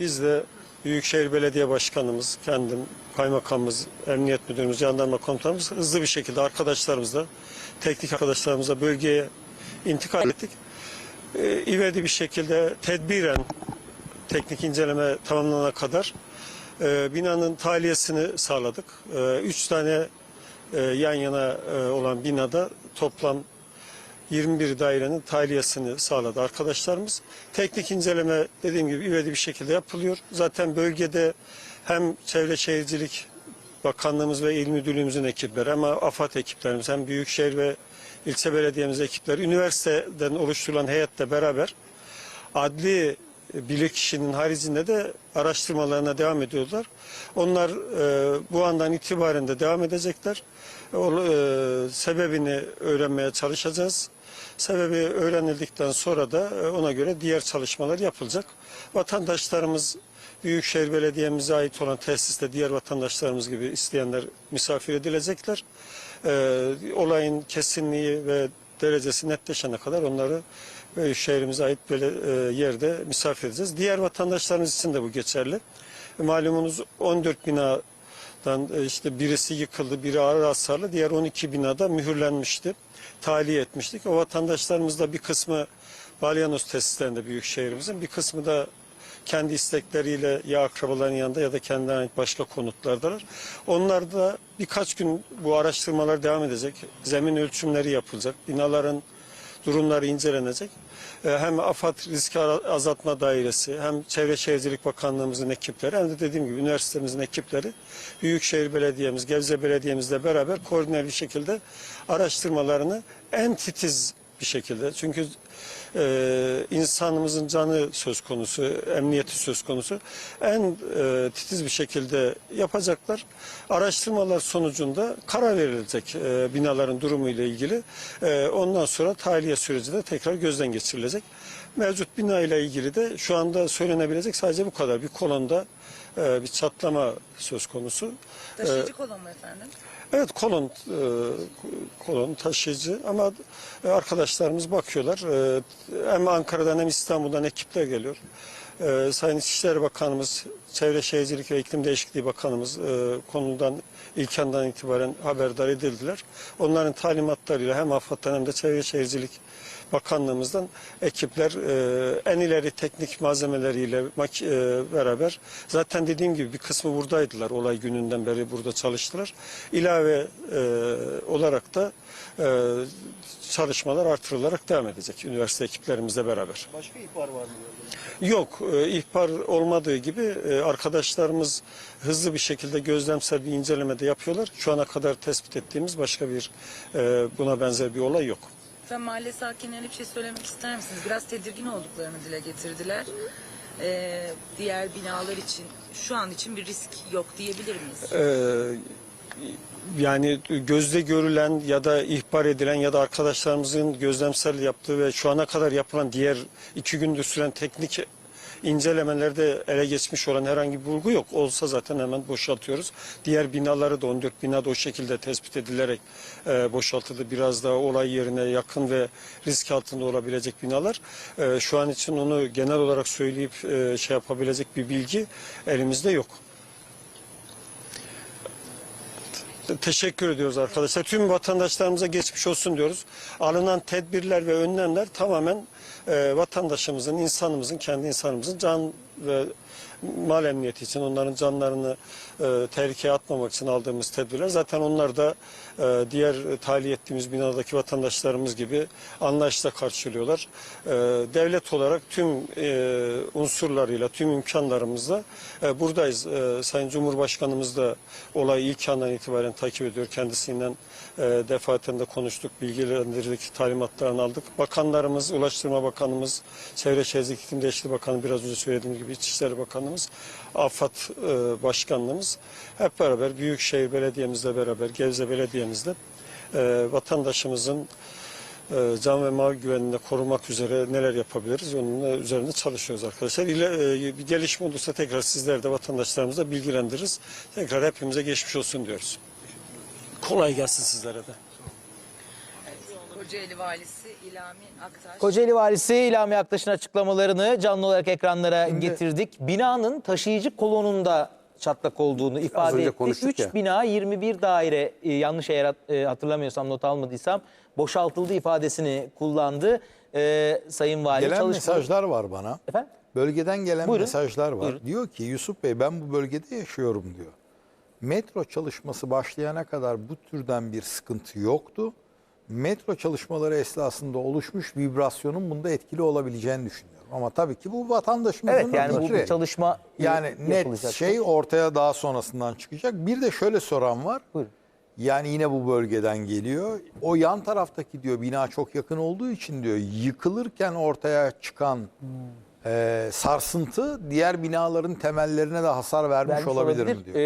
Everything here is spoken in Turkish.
biz de Büyükşehir Belediye Başkanımız, kendim, kaymakamımız, emniyet müdürümüz, jandarma komutanımız hızlı bir şekilde arkadaşlarımızla, teknik arkadaşlarımızla bölgeye intikal ettik. Ee, ivedi bir şekilde tedbiren teknik inceleme tamamlanana kadar e, binanın tahliyesini sağladık. E, üç tane e, yan yana e, olan binada toplam 21 dairenin tahliyesini sağladı arkadaşlarımız. Teknik inceleme dediğim gibi ivedi bir şekilde yapılıyor. Zaten bölgede hem Çevre Şehircilik Bakanlığımız ve İl Müdürlüğümüzün ekipleri hem AFAD ekiplerimiz hem Büyükşehir ve ilçe belediyemiz ekipleri üniversiteden oluşturulan heyetle beraber adli bilirkişinin haricinde de araştırmalarına devam ediyorlar. Onlar e, bu andan itibaren de devam edecekler. O, e, sebebini öğrenmeye çalışacağız. Sebebi öğrenildikten sonra da e, ona göre diğer çalışmalar yapılacak. Vatandaşlarımız Büyükşehir Belediye'mize ait olan tesiste diğer vatandaşlarımız gibi isteyenler misafir edilecekler. E, olayın kesinliği ve derecesi netleşene kadar onları e, şehrimize ait böyle e, yerde misafir edeceğiz. Diğer vatandaşlarımız için de bu geçerli. Malumunuz 14 binadan e, işte birisi yıkıldı, biri ağır hasarlı, diğer 12 binada mühürlenmişti. Tahliye etmiştik. O vatandaşlarımız da bir kısmı Balyanos tesislerinde büyük şehrimizin, bir kısmı da kendi istekleriyle ya akrabaların yanında ya da kendilerine ait başka konutlardalar. Onlar da birkaç gün bu araştırmalar devam edecek. Zemin ölçümleri yapılacak. Binaların durumları incelenecek. Ee, Hem AFAD Risk Azaltma Dairesi hem Çevre Şehircilik Bakanlığımızın ekipleri hem de dediğim gibi üniversitemizin ekipleri Büyükşehir Belediye'miz, Gebze Belediye'mizle beraber koordineli bir şekilde araştırmalarını en titiz bir şekilde çünkü e, insanımızın canı söz konusu, emniyeti söz konusu en e, titiz bir şekilde yapacaklar. Araştırmalar sonucunda karar verilecek e, binaların durumu ile ilgili. E, ondan sonra tahliye süreci de tekrar gözden geçirilecek. Mevcut bina ile ilgili de şu anda söylenebilecek sadece bu kadar. Bir kolonda e, bir çatlama söz konusu. Taşıyıcı kolon mu efendim? Evet kolon e, kolon taşıyıcı ama e, arkadaşlarımız bakıyorlar. E, hem Ankara'dan hem İstanbul'dan ekipler geliyor. E, Sayın İçişleri Bakanımız, Çevre Şehircilik ve İklim Değişikliği Bakanımız e, konudan ilk andan itibaren haberdar edildiler. Onların talimatlarıyla hem AFAD'dan hem de Çevre Şehircilik Bakanlığımızdan ekipler e, en ileri teknik malzemeleriyle mak- e, beraber zaten dediğim gibi bir kısmı buradaydılar. Olay gününden beri burada çalıştılar. İlave e, olarak da e, çalışmalar artırılarak devam edecek üniversite ekiplerimizle beraber. Başka ihbar var mı? Yok, e, ihbar olmadığı gibi e, arkadaşlarımız hızlı bir şekilde gözlemsel bir inceleme de yapıyorlar. Şu ana kadar tespit ettiğimiz başka bir e, buna benzer bir olay yok. Sen mahalle sakinlerine bir şey söylemek ister misiniz? Biraz tedirgin olduklarını dile getirdiler. Ee, diğer binalar için şu an için bir risk yok diyebilir miyiz? Ee, yani gözde görülen ya da ihbar edilen ya da arkadaşlarımızın gözlemsel yaptığı ve şu ana kadar yapılan diğer iki gündür süren teknik incelemelerde ele geçmiş olan herhangi bir bulgu yok. Olsa zaten hemen boşaltıyoruz. Diğer binaları da 14 bina da o şekilde tespit edilerek e, boşaltıldı. Biraz daha olay yerine yakın ve risk altında olabilecek binalar. E, şu an için onu genel olarak söyleyip e, şey yapabilecek bir bilgi elimizde yok. Teşekkür ediyoruz arkadaşlar. Tüm vatandaşlarımıza geçmiş olsun diyoruz. Alınan tedbirler ve önlemler tamamen e, vatandaşımızın, insanımızın, kendi insanımızın can ve mal emniyeti için, onların canlarını e, tehlikeye atmamak için aldığımız tedbirler. Zaten onlar da e, diğer tahliye ettiğimiz binadaki vatandaşlarımız gibi anlayışla karşılıyorlar. E, devlet olarak tüm e, unsurlarıyla, tüm imkanlarımızla e, buradayız. E, Sayın Cumhurbaşkanımız da olayı ilk andan itibaren takip ediyor. Kendisinden e, defaten de konuştuk, bilgilendirdik, talimatlarını aldık. Bakanlarımız, Ulaştırma Bakanımız, Çevre Şehircilik İklim Değişikliği Bakanı, biraz önce söylediğim gibi İçişleri Bakanımız, AFAD e, Başkanlığımız hep beraber Büyükşehir Belediye'mizle beraber, Gebze Belediye'mizle e, vatandaşımızın e, can ve mal güvenliğini korumak üzere neler yapabiliriz onun üzerinde çalışıyoruz arkadaşlar. İle, e, bir gelişme olursa tekrar sizler de vatandaşlarımıza bilgilendiririz. Tekrar hepimize geçmiş olsun diyoruz. Kolay gelsin sizlere de. Kocaeli Valisi İlhami Aktaş. Kocaeli Valisi İlhami Aktaş'ın açıklamalarını canlı olarak ekranlara getirdik. Binanın taşıyıcı kolonunda çatlak olduğunu ifade etti. konuştuk 3 ya. bina 21 daire e, yanlış eğer hat- e, hatırlamıyorsam not almadıysam boşaltıldı ifadesini kullandı. E, Sayın Vali Gelen çalışma- mesajlar var bana. Efendim? Bölgeden gelen Buyurun. mesajlar var. Buyurun. Diyor ki Yusuf Bey ben bu bölgede yaşıyorum diyor. Metro çalışması başlayana kadar bu türden bir sıkıntı yoktu. Metro çalışmaları esnasında oluşmuş vibrasyonun bunda etkili olabileceğini düşünüyorum. Ama tabii ki bu vatandaşımızın Evet yani bu fikri. bir çalışma Yani net yapılacak. şey ortaya daha sonrasından çıkacak. Bir de şöyle soran var. Buyurun. Yani yine bu bölgeden geliyor. O yan taraftaki diyor bina çok yakın olduğu için diyor yıkılırken ortaya çıkan e, sarsıntı diğer binaların temellerine de hasar vermiş, Vermiş olabilir, mi diyor. E,